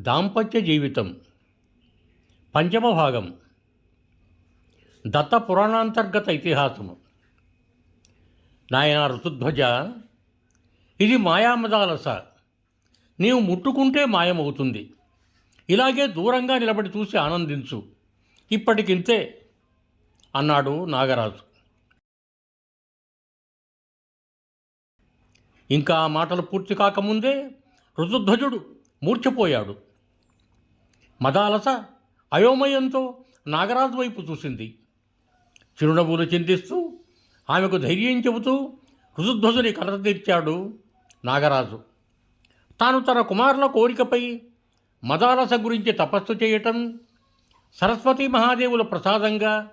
దాంపత్య జీవితం. పంచమ భాగం. దత్త పురాణాంతర్గత ఇతిహాసము. నాయన ఋతుధ్వజ ఇది మాయామదాలస. నీవు ముట్టుకుంటే మాయమవుతుంది. ఇలాగే దూరంగా నిలబడి చూసి ఆనందించు. ఇప్పటికింతే అన్నాడు నాగరాజు. ఇంకా ఆ మాటలు పూర్తి కాకముందే ఋతుధ్వజుడు మూర్ఛపోయాడు. మదాలస అయోమయంతో నాగరాజు వైపు చూసింది. చిరునవ్వులు చింతిస్తూ ఆమెకు ధైర్యం చెబుతూ రుజుధ్వజుని కలత తీర్చాడు నాగరాజు. తాను తన కుమారుల కోరికపై మదాలస గురించి తపస్సు చేయటం సరస్వతి మహాదేవుల ప్రసాదంగా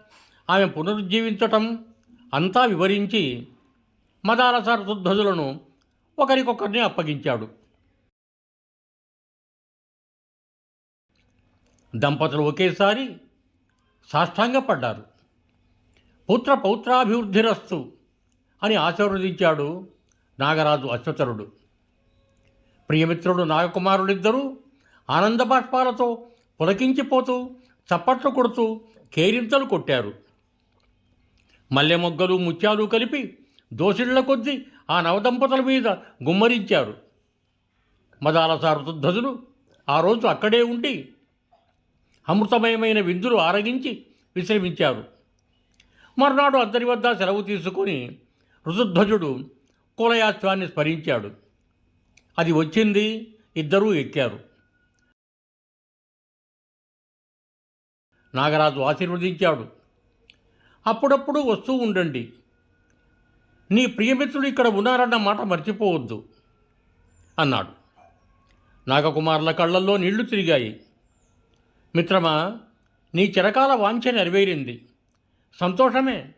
ఆమె పునరుజ్జీవించటం అంతా వివరించి మదాలస ఋతుధ్వజులను ఒకరికొకరిని అప్పగించాడు. దంపతులు ఒకేసారి సాష్టాంగపడ్డారు. పుత్ర పౌత్రాభివృద్ధిరస్తు అని ఆశీర్వదించాడు నాగరాజు అశ్వతరుడు ప్రియమిత్రుడు నాగకుమారుడిద్దరూ ఆనంద బాష్పాలతో పులకించిపోతూ చప్పట్లు కొడుతూ కేరింతలు కొట్టారు. మల్లె మొగ్గలు ముత్యాలు కలిపి దోషిళ్ళ కొద్దీ ఆ నవదంపతుల మీద గుమ్మరించారు. మదాలసారు ఋతుధ్వజులు ఆ రోజు అక్కడే ఉండి అమృతమయమైన విందులు ఆరగించి విశ్రమించారు. మర్నాడు అద్దరి వద్ద సెలవు తీసుకుని ఋతుధ్వజుడు కులయాశ్వాన్ని స్మరించాడు. అది వచ్చింది ఇద్దరూ ఎక్కారు. నాగరాజు ఆశీర్వదించాడు. అప్పుడప్పుడు వస్తూ ఉండండి. నీ ప్రియమిత్రుడు ఇక్కడ ఉన్నారన్న మాట మర్చిపోవద్దు అన్నాడు. నాగకుమారుల కళ్ళల్లో నీళ్ళు తిరిగాయి. మిత్రమా నీ చిరకాల వాంఛ నెరవేరింది. సంతోషమే.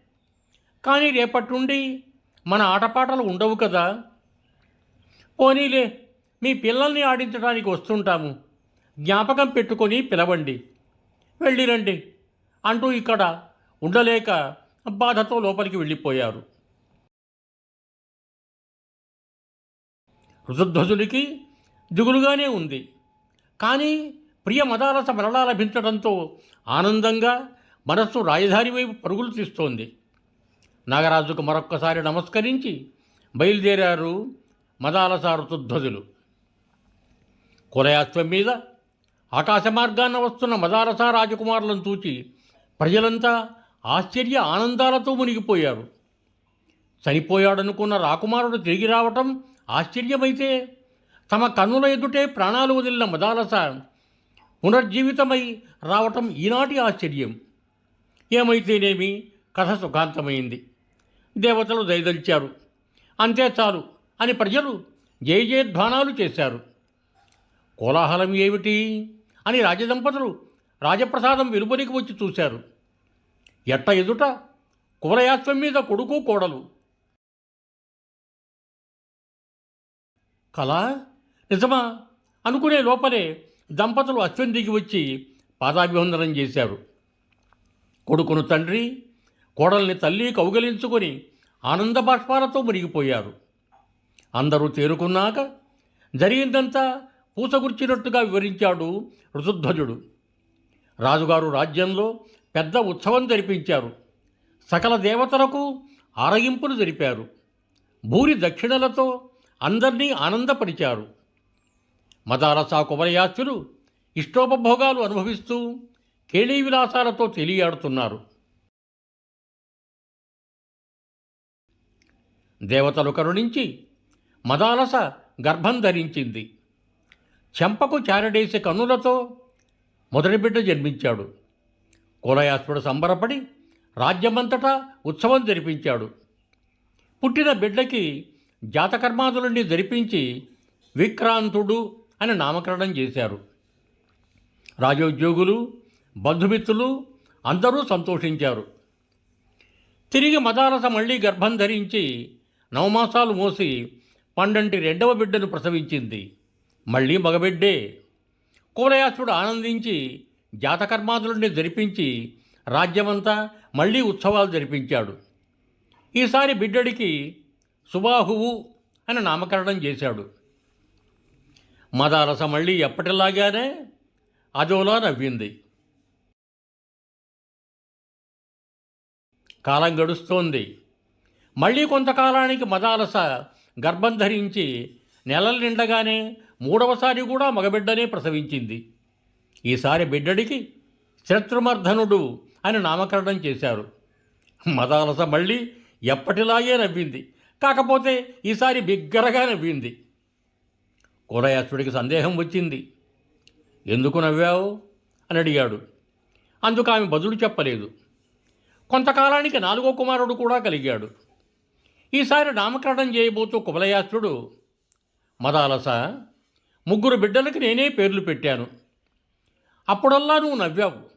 కానీ రేపటి నుండి మన ఆటపాటలు ఉండవు కదా. పోనీలే మీ పిల్లల్ని ఆడించడానికి వస్తుంటాము. జ్ఞాపకం పెట్టుకొని పిలవండి. వెళ్ళిరండి. అంటూ ఇక్కడ ఉండలేక బాధతో లోపలికి వెళ్ళిపోయారు. ఋతుధ్వజునికి దిగులుగానే ఉంది. కానీ ప్రియ మదాలస మరలా లభించడంతో ఆనందంగా మనస్సు రాజధాని వైపు పరుగులు తీస్తోంది. నాగరాజుకు మరొక్కసారి నమస్కరించి బయలుదేరారు మదాలస ఋతుధ్వజులు. కులయాత్వం మీద ఆకాశ మార్గాన వస్తున్న మదాలస రాజకుమారులను చూచి ప్రజలంతా ఆశ్చర్య ఆనందాలతో మునిగిపోయారు. చనిపోయాడనుకున్న రాకుమారుడు తిరిగి రావటం ఆశ్చర్యమైతే తమ కన్నుల ఎదుటే ప్రాణాలు వదిలిన మదాలస పునర్జీవితమై రావటం ఈనాటి ఆశ్చర్యం. ఏమైతేనేమి? కథ సుఖాంతమైంది. దేవతలు దయదలిచారు. అంతే చాలు అని ప్రజలు జయజయధ్వానాలు చేశారు. కోలాహలం ఏమిటి? అని రాజదంపతులు రాజప్రసాదం వెలుపలికి వచ్చి చూశారు. ఎట్ట ఎదుట కువలయాత్వం మీద కొడుకు కోడలు. కళ నిజమా? అనుకునే లోపలే దంపతులు అశ్వం దిగి వచ్చి పాదాభివందనం చేశారు. కొడుకును తండ్రి కోడల్ని తల్లి కౌగలించుకొని ఆనంద బాష్పాలతో మునిగిపోయారు. అందరూ తేరుకున్నాక జరిగిందంతా పూసగుర్చినట్టుగా వివరించాడు ఋతుధ్వజుడు రాజుగారు రాజ్యంలో పెద్ద ఉత్సవం జరిపించారు. సకల దేవతలకు ఆరగింపులు జరిపారు. భూరి దక్షిణలతో అందరినీ ఆనందపరిచారు. మదారస కుమరయాస్తులు ఇష్టోపభోగాలు అనుభవిస్తూ కేళీ విలాసాలతో తెలియాడుతున్నారు. దేవతలు కరుణించి మదాలస గర్భం ధరించింది. చెంపకు చారడేసి కన్నులతో మొదటి బిడ్డ జన్మించాడు. కులయాసుడు సంబరపడి రాజ్యమంతటా ఉత్సవం జరిపించాడు. పుట్టిన బిడ్డకి జాతకర్మాదులన్నీ జరిపించి విక్రాంతుడు అని నామకరణం చేశారు. రాజోద్యోగులు బంధుమిత్రులు అందరూ సంతోషించారు. తిరిగి మదారస మళ్ళీ గర్భం ధరించి నవమాసాలు మోసి పండంటి రెండవ బిడ్డను ప్రసవించింది. మళ్ళీ మగబిడ్డే. కులయాసుడు ఆనందించి జాతకర్మాదులని జరిపించి రాజ్యమంతా మళ్ళీ ఉత్సవాలు జరిపించాడు. ఈసారి బిడ్డడికి సుబాహువు అని నామకరణం చేశాడు. మదారస మళ్ళీ ఎప్పటిలాగానే అదోలా నవ్వింది. కాలం గడుస్తోంది. మళ్ళీ కొంతకాలానికి మదాలస గర్భం ధరించి నెలలు నిండగానే మూడవసారి కూడా మగబిడ్డనే ప్రసవించింది. ఈసారి బిడ్డడికి శత్రుమర్ధనుడు అని నామకరణం చేశారు. మదాలస మళ్ళీ ఎప్పటిలాగే నవ్వింది. కాకపోతే ఈసారి బిగ్గరగా నవ్వింది. కులయాసుడికి సందేహం వచ్చింది. ఎందుకు నవ్వావు? అని అడిగాడు. అందుకు ఆమె బదులు చెప్పలేదు. కొంతకాలానికి నాలుగో కుమారుడు కూడా కలిగాడు. ఈసారి నామకరణం చేయబోతూ కుబలయాత్రుడు మదాలస ముగ్గురు బిడ్డలకి నేనే పేర్లు పెట్టాను. అప్పుడల్లా నువ్వు నవ్వావు.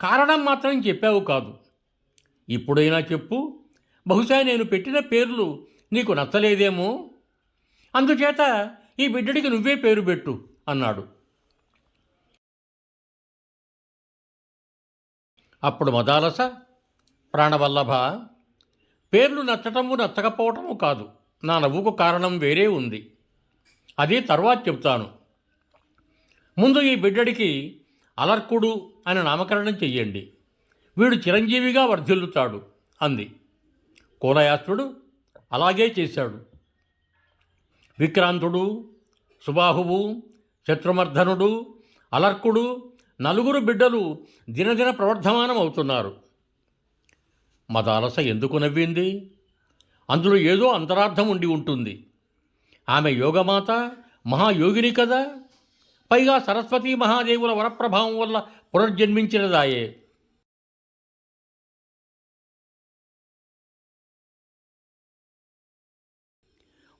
కారణం మాత్రం చెప్పావు కాదు. ఇప్పుడైనా చెప్పు. బహుశా నేను పెట్టిన పేర్లు నీకు నచ్చలేదేమో. అందుచేత ఈ బిడ్డడికి నువ్వే పేరు పెట్టు అన్నాడు. అప్పుడు మదాలస ప్రాణవల్లభ పేర్లు నచ్చటము నచ్చకపోవటము కాదు నా నవ్వుకు కారణం వేరే ఉంది. అది తర్వాత చెప్తాను ముందు ఈ బిడ్డడికి అలర్కుడు అని నామకరణం చెయ్యండి. వీడు చిరంజీవిగా వర్ధిల్లుతాడు అంది. కోలయాత్రుడు అలాగే చేశాడు. విక్రాంతుడు సుబాహువు శత్రుమర్ధనుడు అలర్కుడు నలుగురు బిడ్డలు దినదిన ప్రవర్ధమానం అవుతున్నారు మదాలస ఎందుకు నవ్వింది? అందులో ఏదో అంతరార్థం ఉండి ఉంటుంది. ఆమె యోగమాత మహాయోగిని కదా? పైగా సరస్వతీ మహాదేవుల వరప్రభావం వల్ల పునర్జన్మించినదాయే.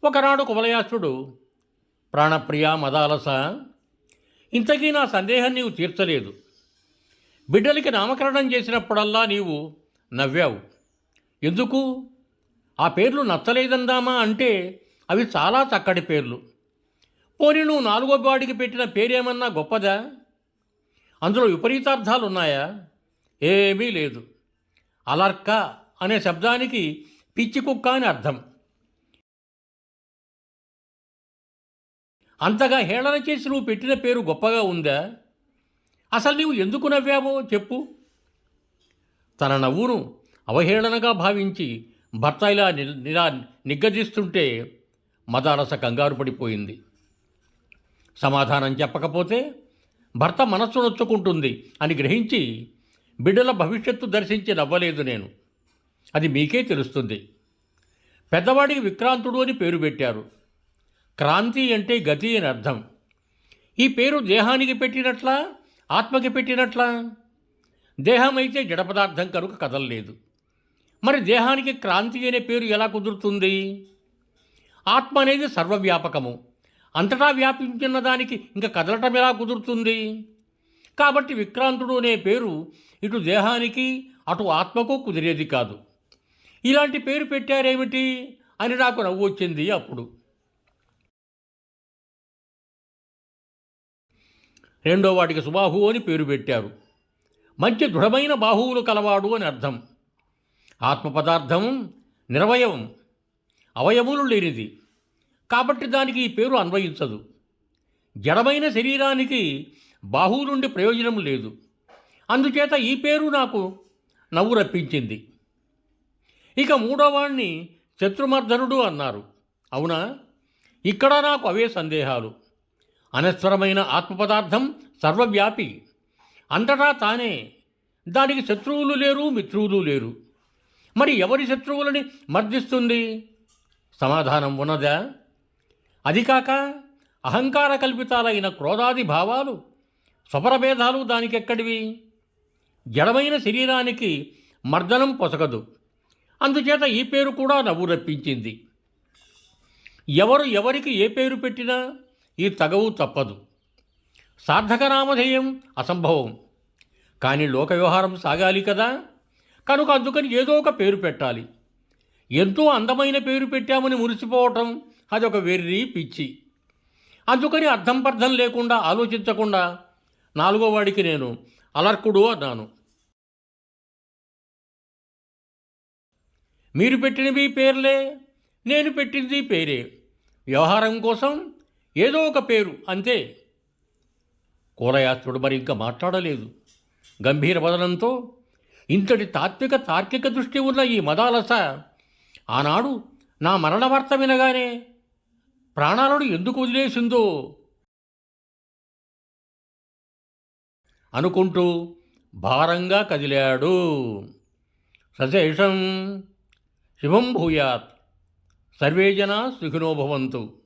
ఒకనాడు కుమలయాసుడు ప్రాణప్రియ మదాలస ఇంతకీ నా సందేహం నీవు తీర్చలేదు. బిడ్డలకి నామకరణం చేసినప్పుడల్లా నీవు నవ్వావు. ఎందుకు? ఆ పేర్లు నచ్చలేదందామా అంటే అవి చాలా చక్కటి పేర్లు. పోనీ నువ్వు నాలుగో వాడికి పెట్టిన పేరేమన్నా గొప్పదా? అందులో విపరీతార్థాలు ఉన్నాయా ఏమీ లేదు. అలర్క అనే శబ్దానికి పిచ్చి కుక్క అని అర్థం. అంతగా హేళన చేసి నువ్వు పెట్టిన పేరు గొప్పగా ఉందా? అసలు నీవు ఎందుకు నవ్వావో చెప్పు. తన నవ్వును అవహేళనగా భావించి భర్త ఇలా ని- నిలా నిగ్గదీస్తుంటే మదారస కంగారు పడిపోయింది. సమాధానం చెప్పకపోతే భర్త మనస్సు నొచ్చుకుంటుంది అని గ్రహించి బిడ్డల భవిష్యత్తు దర్శించి నవ్వలేదు నేను. అది మీకే తెలుస్తుంది. పెద్దవాడికి విక్రాంతుడు అని పేరు పెట్టారు. క్రాంతి అంటే గతి అని అర్థం. ఈ పేరు దేహానికి పెట్టినట్లా ఆత్మకి పెట్టినట్లా? దేహం అయితే జడ పదార్థం కనుక కదలలేదు. మరి దేహానికి క్రాంతి అనే పేరు ఎలా కుదురుతుంది? ఆత్మ అనేది సర్వవ్యాపకము. అంతటా వ్యాపించిన దానికి ఇంకా కదలటం ఎలా కుదురుతుంది? కాబట్టి విక్రాంతుడు అనే పేరు ఇటు దేహానికి అటు ఆత్మకు కుదిరేది కాదు. ఇలాంటి పేరు పెట్టారేమిటి? అని నాకు నవ్వు వచ్చింది అప్పుడు. రెండో వాటికి సుబాహు అని పేరు పెట్టారు. మంచి దృఢమైన బాహువులు కలవాడు అని అర్థం. ఆత్మపదార్థం నిరవయవం అవయములు లేనిది. కాబట్టి దానికి ఈ పేరు అన్వయించదు. జడమైన శరీరానికి బాహువు నుండి ప్రయోజనం లేదు. అందుచేత ఈ పేరు నాకు నవ్వు రప్పించింది. ఇక మూడోవాణ్ణి శత్రుమర్ధనుడు అన్నారు. అవునా? ఇక్కడ నాకు అవే సందేహాలు. అనస్వరమైన ఆత్మపదార్థం సర్వవ్యాపి. అంతటా తానే. దానికి శత్రువులు లేరు మిత్రువులు లేరు. మరి ఎవరి శత్రువులని మర్దిస్తుంది? సమాధానం ఉన్నదా? అది కాక అహంకార కల్పితాలైన క్రోధాది భావాలు స్వపరభేదాలు దానికెక్కడివి? జడమైన శరీరానికి మర్దనం పొసగదు. అందుచేత ఈ పేరు కూడా నవ్వు రప్పించింది. ఎవరు ఎవరికి ఏ పేరు పెట్టినా ఈ తగవు తప్పదు. సార్థక నామధేయం అసంభవం. కానీ లోక వ్యవహారం సాగాలి కదా? కనుక అందుకని ఏదో ఒక పేరు పెట్టాలి. ఎంతో అందమైన పేరు పెట్టామని మురిసిపోవటం అదొక వెర్రి పిచ్చి. అందుకని అర్థం పర్థం లేకుండా ఆలోచించకుండా నాలుగో వాడికి నేను అలర్కుడు అన్నాను. మీరు పెట్టినవి పేర్లే నేను పెట్టింది పేరే. వ్యవహారం కోసం ఏదో ఒక పేరు అంతే. కూలయాత్రుడు మరి ఇంకా మాట్లాడలేదు. గంభీర వదనంతో ఇంతటి తాత్విక తార్కిక దృష్టి ఉన్న ఈ మదాలస ఆనాడు నా మరణ వార్త వినగానే ప్రాణాలను ఎందుకు వదిలేసిందో అనుకుంటూ భారంగా కదిలాడు. సశేషం శుభం భూయాత్. సర్వే జనా సుఖినోభవంతు